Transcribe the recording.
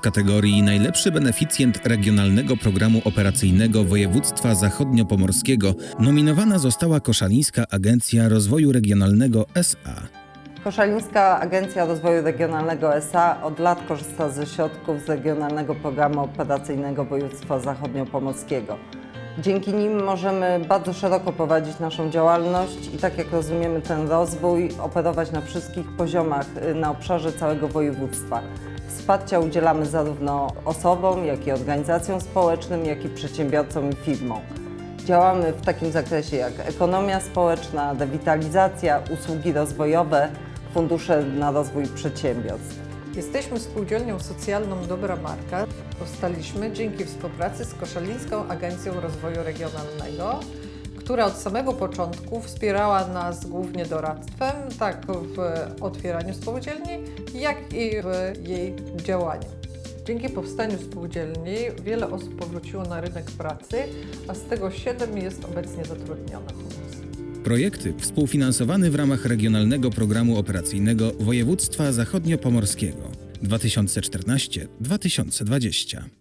W kategorii Najlepszy beneficjent regionalnego programu operacyjnego województwa zachodniopomorskiego nominowana została Koszalińska Agencja Rozwoju Regionalnego SA. Koszalińska Agencja Rozwoju Regionalnego SA od lat korzysta ze środków z Regionalnego Programu Operacyjnego Województwa Zachodniopomorskiego. Dzięki nim możemy bardzo szeroko prowadzić naszą działalność i tak jak rozumiemy ten rozwój, operować na wszystkich poziomach y, na obszarze całego województwa. Wsparcia udzielamy zarówno osobom, jak i organizacjom społecznym, jak i przedsiębiorcom i firmom. Działamy w takim zakresie jak ekonomia społeczna, rewitalizacja, usługi rozwojowe, fundusze na rozwój przedsiębiorstw. Jesteśmy spółdzielnią socjalną Dobra Marka. Powstaliśmy dzięki współpracy z Koszalińską Agencją Rozwoju Regionalnego, która od samego początku wspierała nas głównie doradztwem, tak w otwieraniu spółdzielni, jak i w jej działaniu. Dzięki powstaniu spółdzielni wiele osób powróciło na rynek pracy, a z tego 7 jest obecnie zatrudnionych. Projekty współfinansowany w ramach Regionalnego Programu Operacyjnego Województwa Zachodniopomorskiego 2014-2020.